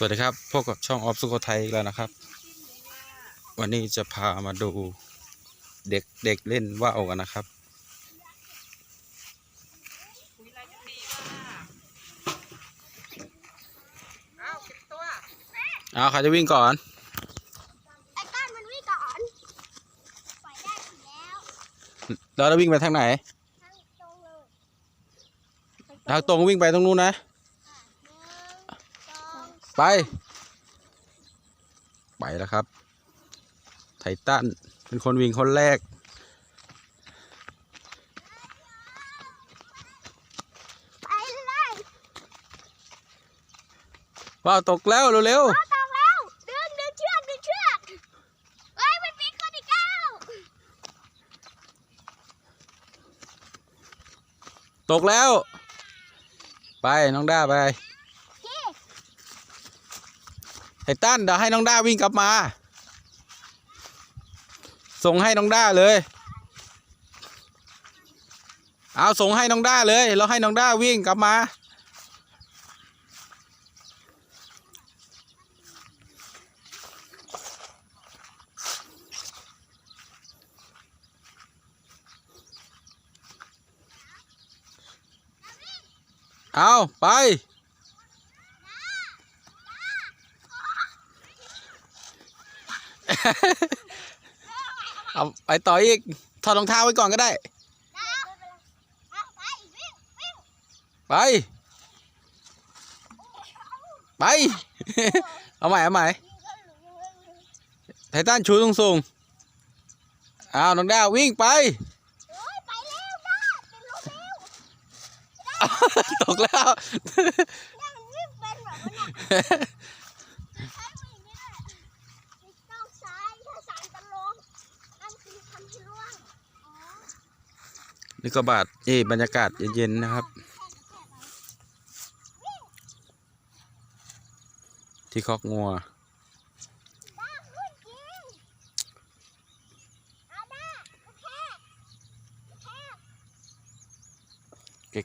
สวัสดีครับพบกับช่องออฟสุโขทัยอีกแล้วนะครับ วันนี้จะพามาดูเด็กเด็กเล่นว่าวกันนะครับคุยอะไรกันดีว่าอ้าวเก็บตัวเอาใครจะวิ่งก่อนไอ้ก้อนมันวิ่งก่อนปล่อยได้ถึงแล้วเราจะวิ่งไปทางไหนทั้งตรงเลยทางตรงวิ่งไปตรงนู้นนะหนึ่งสอง ไป ไปแล้วครับ ไททันเป็นคนวิ่งคนแรก ไปเลยว้าวตกแล้วเร็วเอาตองแล้วดึงดึงเชือกดึงเชือกเอ้ยมันปีนคนอีกแล้วๆตกแล้ว ไปน้องด้าไป พี่ ไททันเดี๋ยวให้น้องด้าวิ่งกลับมา ส่งให้น้องด้าเลย เอาส่งให้น้องด้าเลยแล้วให้น้องด้าวิ่งกลับมาเอาไป เอาไปต่ออีก ถอดรองเท้าไว้ก่อนก็ได้ได้เอาไปวิ่งวิ่งไปไป เอาใหม่ เอาใหม่ ไททันชูสูงสูงๆอ้าวน้องดาววิ่งไปโอ้ยไปเร็วด้าเป็นรถเร็วตกแล้ว เนี่ยมันวิ่งเป็นแบบนั้นน่ะใช้วิ่งนี่แหละไม่ต้องซ้ายถ้าซ้ายจะลงนั่นคือทำให้ร่วงอ๋อ นี่ก็บาดนี่บรรยากาศเย็นๆนะครับ ที่คอกงัว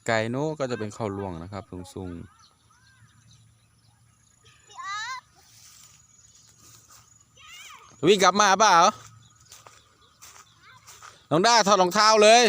ไกลๆโน้ก็จะเป็นข้าหลวงนะครับสูงๆวิ่งกลับมาเปล่า น้องด้าถอดรองเท้าเลย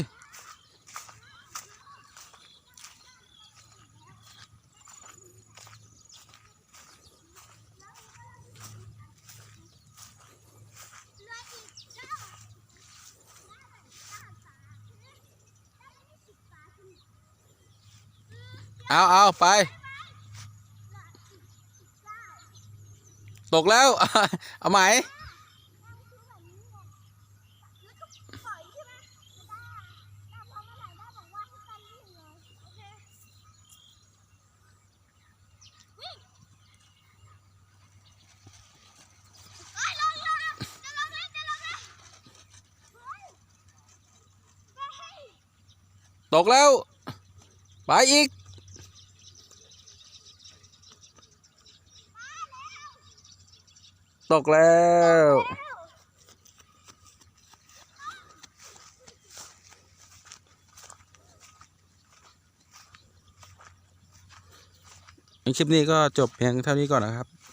เอาเอาไป ตกแล้ว เอาไหมแล้วก็ปล่อยใหม่ตกแล้ว ไปอีก ตกแล้ว คลิปนี้ก็จบเพียงเท่านี้ก่อนนะครับ